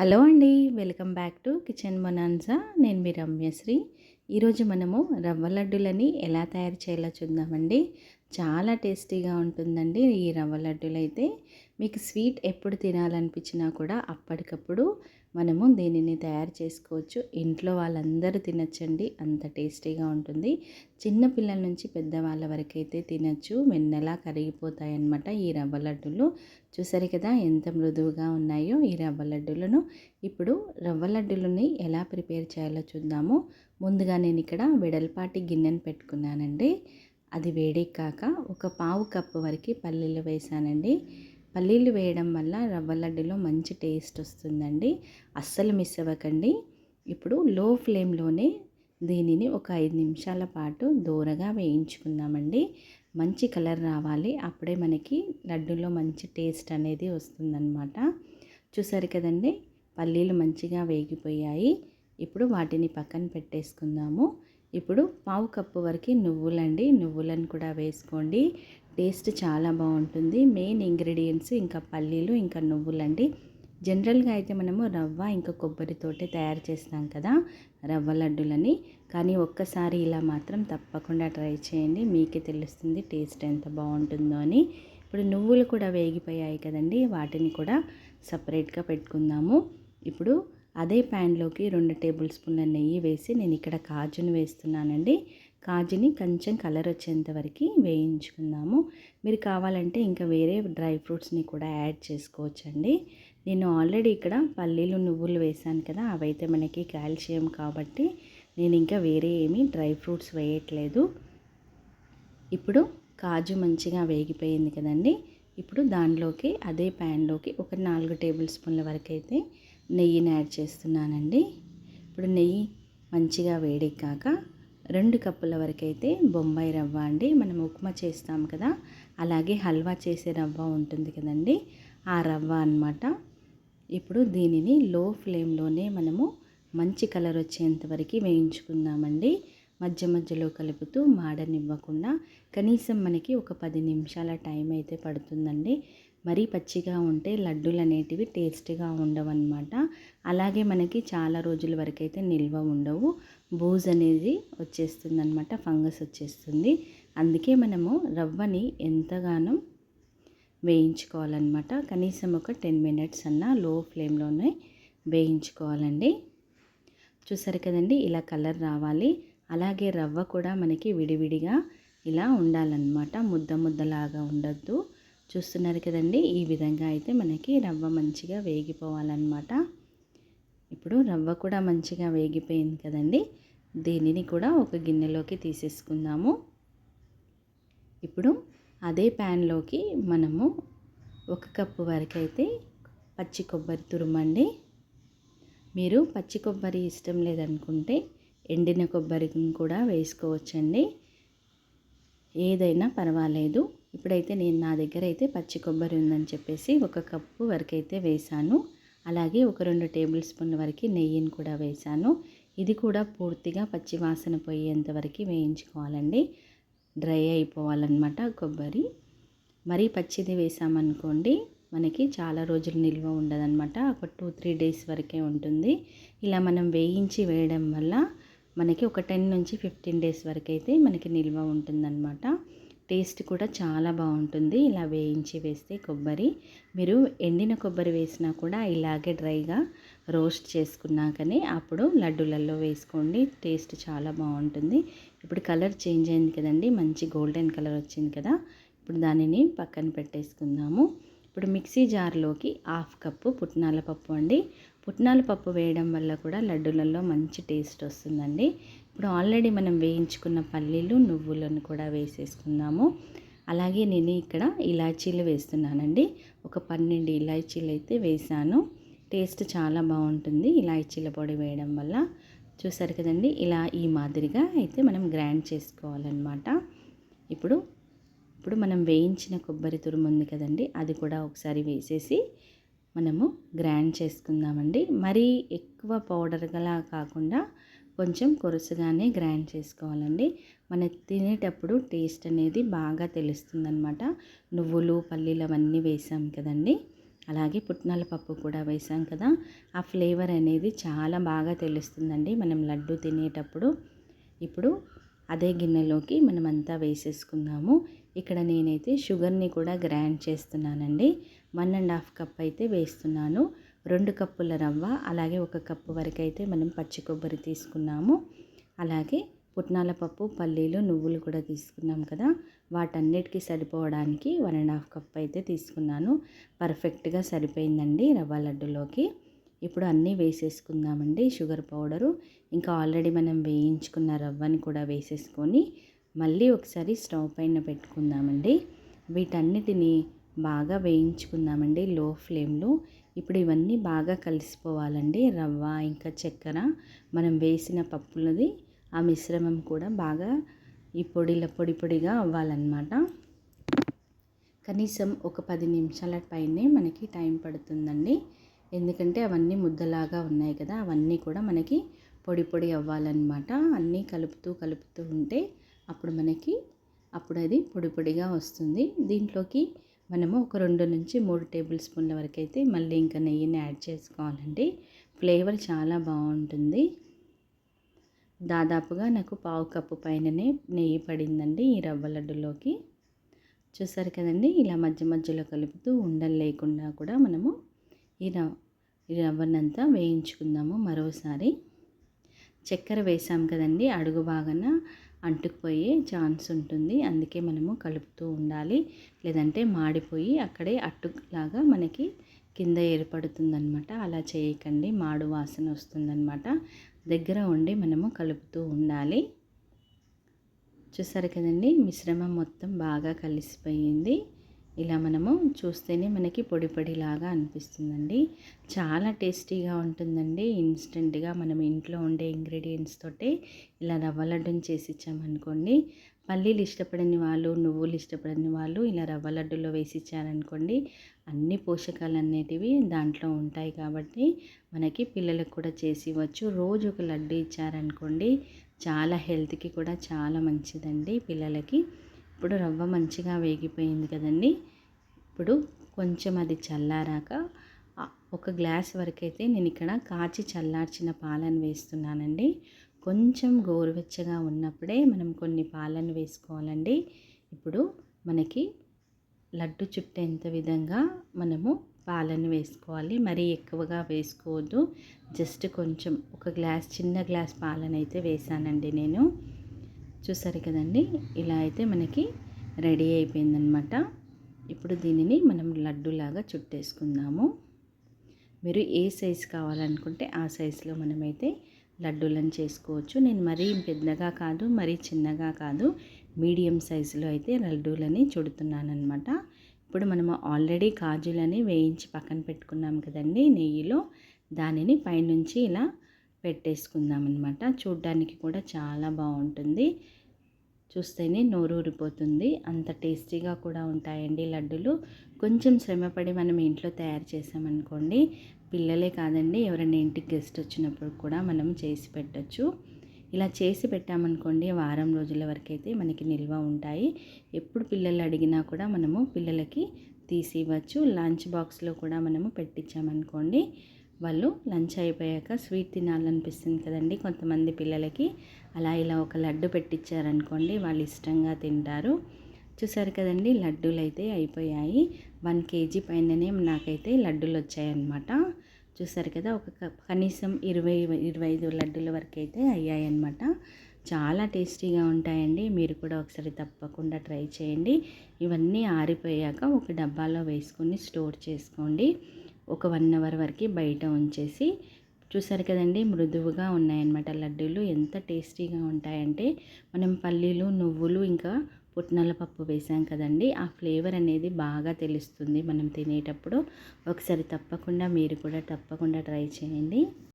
Hello అండి welcome back to kitchen మొనాన్సా నేను మీ రమ్యశ్రీ. ఈరోజు మనము రవ్వ లడ్డులని ఎలా తయారు చేయాలో చూద్దామండి. చాలా టేస్టీగా ఉంటుందండి ఈ రవ్వ లడ్డులైతే. అయితే మీకు స్వీట్ ఎప్పుడు తినాలనిపించినా కూడా అప్పటికప్పుడు మనము దీనిని తయారు చేసుకోవచ్చు. ఇంట్లో వాళ్ళందరూ తినచ్చండి. అంత టేస్టీగా ఉంటుంది. చిన్న పిల్లల నుంచి పెద్దవాళ్ళ వరకు అయితే తినచ్చు. వెన్నెలా కరిగిపోతాయన్నమాట ఈ రవ్వ లడ్డూలు. చూసారు కదా ఎంత మృదువుగా ఉన్నాయో ఈ రవ్వ లడ్డూలను. ఇప్పుడు రవ్వ లడ్డూలని ఎలా ప్రిపేర్ చేయాలో చూద్దాము. ముందుగా నేను ఇక్కడ వెడల్పాటి గిన్నెను పెట్టుకున్నానండి. అది వేడెక్కాక ఒక పావు కప్పు వరకు పల్లీలు వేసానండి. పల్లీలు వేయడం వల్ల రవ్వ లడ్డులో మంచి టేస్ట్ వస్తుందండి. అస్సలు మిస్ అవ్వకండి. ఇప్పుడు లో ఫ్లేమ్లోనే దీనిని ఒక ఐదు నిమిషాల పాటు దూరగా వేయించుకుందామండి. మంచి కలర్ రావాలి. అప్పుడే మనకి లడ్డులో మంచి టేస్ట్ అనేది వస్తుందన్నమాట. చూసారు కదండి? పల్లీలు మంచిగా వేగిపోయాయి. ఇప్పుడు వాటిని పక్కన పెట్టేసుకుందాము. ఇప్పుడు పావు కప్పు వరకు నువ్వులండి. నువ్వులను కూడా వేసుకోండి. టేస్ట్ చాలా బాగుంటుంది. మెయిన్ ఇంగ్రీడియంట్స్ ఇంకా పల్లీలు ఇంకా నువ్వులండి. జనరల్గా అయితే మనము రవ్వ ఇంకా కొబ్బరితోటే తయారు చేస్తాం కదా రవ్వ లడ్డులని. కానీ ఒక్కసారి ఇలా మాత్రం తప్పకుండా ట్రై చేయండి. మీకే తెలుస్తుంది టేస్ట్ ఎంత బాగుంటుందో అని. ఇప్పుడు నువ్వులు కూడా వేగిపోయాయి కదండి వాటిని కూడా సపరేట్గా పెట్టుకుందాము. ఇప్పుడు అదే ప్యాన్లోకి రెండు టేబుల్ స్పూన్ల నెయ్యి వేసి నేను ఇక్కడ కాజును వేస్తున్నానండి. కాజుని కొంచెం కలర్ వచ్చేంత వరకు వేయించుకుందాము. మీరు కావాలంటే ఇంకా వేరే డ్రై ఫ్రూట్స్ని కూడా యాడ్ చేసుకోవచ్చండి. నేను ఆల్రెడీ ఇక్కడ పల్లీలు నువ్వులు వేసాను కదా అవైతే మనకి కాల్షియం కాబట్టి నేను ఇంకా వేరే ఏమీ డ్రై ఫ్రూట్స్ వేయట్లేదు. ఇప్పుడు కాజు మంచిగా వేగిపోయింది కదండి. ఇప్పుడు దానిలోకి అదే ప్యాన్లోకి ఒక నాలుగు టేబుల్ స్పూన్ల వరకు అయితే నెయ్యిని యాడ్ చేస్తున్నానండి. ఇప్పుడు నెయ్యి మంచిగా వేడెక్కాక రెండు కప్పుల వరకైతే బొంబాయి రవ్వ అండి. మనం ఉప్మా చేస్తాం కదా అలాగే హల్వా చేసే రవ్వ ఉంటుంది కదండి ఆ రవ్వ అనమాట ఇప్పుడు దీనిని లో ఫ్లేమ్లోనే మనము మంచి కలర్ వచ్చేంత వరకు వేయించుకుందామండి. మధ్య మధ్యలో కలుపుతూ మాడనివ్వకుండా కనీసం మనకి ఒక పది నిమిషాల టైం అయితే పడుతుందండి. మరీ పచ్చిగా ఉంటే లడ్డూలు అనేటివి టేస్టీగా ఉండవన్నమాట. అలాగే మనకి చాలా రోజుల వరకు అయితే నిల్వ ఉండవు. బూజ్ అనేది వచ్చేస్తుంది అనమాట ఫంగస్ వచ్చేస్తుంది. అందుకే మనము రవ్వని ఎంతగానో వేయించుకోవాలన్నమాట. కనీసం ఒక టెన్ మినిట్స్ అన్న లో ఫ్లేమ్లోనే వేయించుకోవాలండి. చూసారు కదండి ఇలా కలర్ రావాలి. అలాగే రవ్వ కూడా మనకి విడివిడిగా ఇలా ఉండాలన్నమాట. ముద్ద ముద్దలాగా ఉండద్దు. చూస్తున్నారు కదండి ఈ విధంగా అయితే మనకి రవ్వ మంచిగా వేగిపోవాలన్నమాట. ఇప్పుడు రవ్వ కూడా మంచిగా వేగిపోయింది కదండి. దీనిని కూడా ఒక గిన్నెలోకి తీసేసుకుందాము. ఇప్పుడు అదే ప్యాన్లోకి మనము ఒక కప్పు వరకు అయితే పచ్చి కొబ్బరి తురుమండి. మీరు పచ్చి కొబ్బరి ఇష్టం లేదనుకుంటే ఎండిన కొబ్బరిని కూడా వేసుకోవచ్చండి. ఏదైనా పర్వాలేదు. ఇప్పుడైతే నేను నా దగ్గర అయితే పచ్చి కొబ్బరి ఉందని చెప్పేసి ఒక కప్పు వరకైతే వేశాను. వేసాను అలాగే ఒక రెండు టేబుల్ స్పూన్ల వరకు నెయ్యిని కూడా వేసాను ఇది కూడా పూర్తిగా పచ్చి వాసన పోయేంత వరకు వేయించుకోవాలండి. డ్రై అయిపోవాలన్నమాట కొబ్బరి. మరీ పచ్చిది వేసామనుకోండి మనకి చాలా రోజులు నిల్వ ఉండదన్నమాట. ఒక టూ త్రీ డేస్ వరకే ఉంటుంది. ఇలా మనం వేయించి వేయడం వల్ల మనకి ఒక టెన్ నుంచి ఫిఫ్టీన్ డేస్ వరకు అయితే మనకి నిల్వ ఉంటుందన్నమాట. టేస్ట్ కూడా చాలా బాగుంటుంది. ఇలా వేయించి వేస్తే కొబ్బరి. మీరు ఎండిన కొబ్బరి వేసినా కూడా ఇలాగే డ్రైగా రోస్ట్ చేసుకున్నాకనే అప్పుడు లడ్డూలలో వేసుకోండి. టేస్ట్ చాలా బాగుంటుంది. ఇప్పుడు కలర్ చేంజ్ అయింది కదండి. మంచి గోల్డెన్ కలర్ వచ్చింది కదా. ఇప్పుడు దానిని పక్కన పెట్టేసుకుందాము. ఇప్పుడు మిక్సీ జార్లోకి హాఫ్ కప్పు పుట్నాల పప్పు అండి. పుట్నాల పప్పు వేయడం వల్ల కూడా లడ్డూలలో మంచి టేస్ట్ వస్తుందండి. ఇప్పుడు ఆల్రెడీ మనం వేయించుకున్న పల్లీలు నువ్వులను కూడా వేసేసుకుందాము. అలాగే నేను ఇక్కడ ఇలాచీలు వేస్తున్నానండి. ఒక పన్నెండు ఇలాచీలు అయితే వేసాను. టేస్ట్ చాలా బాగుంటుంది ఇలాచీల పొడి వేయడం వల్ల. చూసారు కదండి ఇలా ఈ మాదిరిగా అయితే మనం గ్రైండ్ చేసుకోవాలన్నమాట. ఇప్పుడు ఇప్పుడు మనం వేయించిన కొబ్బరి తురుము ఉంది కదండి అది కూడా ఒకసారి వేసేసి మనము గ్రైండ్ చేసుకుందామండి. మరీ ఎక్కువ పౌడర్గా కాకుండా కొంచెం కొరుసుగానే గ్రైండ్ చేసుకోవాలండి. మన తినేటప్పుడు టేస్ట్ అనేది బాగా తెలుస్తుందనమాట నువ్వులు పల్లీలు అవన్నీ వేసాం కదండి. అలాగే పుట్నాల పప్పు కూడా వేసాం కదా. ఆ ఫ్లేవర్ అనేది చాలా బాగా తెలుస్తుందండి మనం లడ్డు తినేటప్పుడు. ఇప్పుడు అదే గిన్నెలోకి మనం అంతా వేసేసుకుందాము. ఇక్కడ నేనైతే షుగర్ని కూడా గ్రైండ్ చేస్తున్నానండి. వన్ అండ్ హాఫ్ కప్ అయితే వేస్తున్నాను. రెండు కప్పుల రవ్వ అలాగే ఒక కప్పు వరకు అయితే మనం పచ్చి కొబ్బరి తీసుకున్నాము. అలాగే పుట్నాల పప్పు పల్లీలు నువ్వులు కూడా తీసుకున్నాం కదా. వాటన్నిటికీ సరిపోవడానికి వన్ అండ్ హాఫ్ కప్ అయితే తీసుకున్నాను. పర్ఫెక్ట్గా సరిపోయిందండి రవ్వ లడ్డులోకి. ఇప్పుడు అన్నీ వేసేసుకుందామండి షుగర్ పౌడరు. ఇంకా ఆల్రెడీ మనం వేయించుకున్న రవ్వని కూడా వేసేసుకొని మళ్ళీ ఒకసారి స్టవ్ పైన పెట్టుకుందామండి. వీటన్నిటిని బాగా వేయించుకుందామండి లో ఫ్లేమ్లో. ఇప్పుడు ఇవన్నీ బాగా కలిసిపోవాలండి. రవ్వ ఇంకా చక్కెర. మనం వేసిన పప్పులది ఆ మిశ్రమం కూడా బాగా ఈ పొడిల పొడి పొడిగా అవ్వాలన్నమాట. కనీసం ఒక పది నిమిషాల పైనే మనకి టైం పడుతుందండి. ఎందుకంటే అవన్నీ ముద్దలాగా ఉన్నాయి కదా అవన్నీ కూడా మనకి పొడి పొడి అవ్వాలన్నమాట. అన్నీ కలుపుతూ కలుపుతూ ఉంటే అప్పుడు మనకి అప్పుడు అది పొడి పొడిగా వస్తుంది. దీంట్లోకి మనము ఒక రెండు నుంచి మూడు టేబుల్ స్పూన్ల వరకు అయితే మళ్ళీ ఇంకా నెయ్యిని యాడ్ చేసుకోవాలండి. ఫ్లేవర్ చాలా బాగుంటుంది. దాదాపుగా నాకు పావు కప్పు పైననే నెయ్యి పడిందండి ఈ రవ్వ లడ్డులోకి. చూసారు కదండి ఇలా మధ్య మధ్యలో కలుపుతూ ఉండలు లేకుండా కూడా మనము ఈ రవ్వ ఈ రవ్వనంతా వేయించుకుందాము మరోసారి. చక్కెర వేసాం కదండి అడుగు బాగాన అంటుకుపోయే ఛాన్స్ ఉంటుంది. అందుకే మనము కలుపుతూ ఉండాలి. లేదంటే మాడిపోయి అక్కడే అట్టులాగా మనకి కింద ఏర్పడుతుందనమాట అలా చేయకండి. మాడు వాసన వస్తుందన్నమాట. దగ్గర ఉండి మనము కలుపుతూ ఉండాలి. చూసారు కదండి? మిశ్రమం మొత్తం బాగా కలిసిపోయింది. ఇలా మనము చూస్తేనే మనకి పొడి పొడిలాగా అనిపిస్తుందండి. చాలా టేస్టీగా ఉంటుందండి. ఇన్స్టెంట్గా మనం ఇంట్లో ఉండే ఇంగ్రీడియంట్స్ తోటే ఇలా రవ్వ లడ్డుని చేసి ఇచ్చామనుకోండి పల్లీలు ఇష్టపడని వాళ్ళు నువ్వులు ఇష్టపడని వాళ్ళు ఇలా రవ్వ లడ్డులో వేసి ఇచ్చారనుకోండి అన్ని పోషకాలు అనేటివి దాంట్లో ఉంటాయి కాబట్టి మనకి పిల్లలకు కూడా చేసి ఇవ్వచ్చు. రోజు ఒక లడ్డు ఇచ్చారనుకోండి చాలా హెల్త్కి కూడా చాలా మంచిదండి పిల్లలకి. ఇప్పుడు రవ్వ మంచిగా వేగిపోయింది కదండి. ఇప్పుడు కొంచెం అది చల్లారాక ఒక గ్లాస్ వరకు అయితే నేను ఇక్కడ కాచి చల్లార్చిన పాలను వేస్తున్నానండి. కొంచెం గోరువెచ్చగా ఉన్నప్పుడే మనం కొన్ని పాలను వేసుకోవాలండి. ఇప్పుడు మనకి లడ్డు చుట్టేంత విధంగా మనము పాలను వేసుకోవాలి. మరీ ఎక్కువగా వేసుకోవద్దు. జస్ట్ కొంచెం ఒక గ్లాస్ చిన్న గ్లాస్ పాలనైతే వేసానండి నేను. చూసారు కదండి? ఇలా అయితే మనకి రెడీ అయిపోయిందనమాట. ఇప్పుడు దీనిని మనం లడ్డులాగా చుట్టేసుకుందాము. మీరు ఏ సైజు కావాలనుకుంటే ఆ సైజులో మనమైతే లడ్డూలను చేసుకోవచ్చు. నేను మరీ పెద్దగా కాదు మరీ చిన్నగా కాదు మీడియం సైజులో అయితే లడ్డూలని చుడుతున్నాను అనమాట ఇప్పుడు మనము ఆల్రెడీ కాజులని వేయించి పక్కన పెట్టుకున్నాం కదండి నెయ్యిలో. దానిని పైనుంచి ఇలా పెట్టేసుకుందాం అనమాట చూడ్డానికి కూడా చాలా బాగుంటుంది. చూస్తేనే నోరు ఊరిపోతుంది. అంత టేస్టీగా కూడా ఉంటాయండి లడ్డూలు. కొంచెం శ్రమపడి మనం ఇంట్లో తయారు చేసామనుకోండి పిల్లలే కాదండి ఎవరైనా ఇంటికి గెస్ట్ వచ్చినప్పుడు కూడా మనం చేసి పెట్టచ్చు. ఇలా చేసి పెట్టామనుకోండి వారం రోజుల వరకు అయితే మనకి నిల్వ ఉంటాయి. ఎప్పుడు పిల్లలు అడిగినా కూడా మనము పిల్లలకి తీసి ఇవ్వచ్చు. లంచ్ బాక్స్లో కూడా మనము పెట్టించామనుకోండి వాళ్ళు లంచ్ అయిపోయాక స్వీట్ తినాలనిపిస్తుంది కదండి కొంతమంది పిల్లలకి. అలా ఇలా ఒక లడ్డు పెట్టించారనుకోండి వాళ్ళు ఇష్టంగా తింటారు. చూసారు కదండి లడ్డూలు అయితే అయిపోయాయి. వన్ కేజీ పైననే నాకైతే లడ్డూలు వచ్చాయన్నమాట చూసారు కదా ఒక కనీసం ఇరవై ఇరవై ఐదు లడ్డుల వరకు అయితే అయ్యాయన్నమాట. చాలా టేస్టీగా ఉంటాయండి. మీరు కూడా ఒకసారి తప్పకుండా ట్రై చేయండి. ఇవన్నీ ఆరిపోయాక ఒక డబ్బాలో వేసుకొని స్టోర్ చేసుకోండి. ఒక వన్ అవర్ వరకు బయట ఉంచేసి చూసారు కదండి మృదువుగా ఉన్నాయన్నమాట లడ్డూలు. ఎంత టేస్టీగా ఉంటాయంటే మనం పల్లీలు నువ్వులు ఇంకా పుట్నాల పప్పు వేసాం కదండి. ఆ ఫ్లేవర్ అనేది బాగా తెలుస్తుంది మనం తినేటప్పుడు. ఒకసారి తప్పకుండా మీరు కూడా తప్పకుండా ట్రై చేయండి.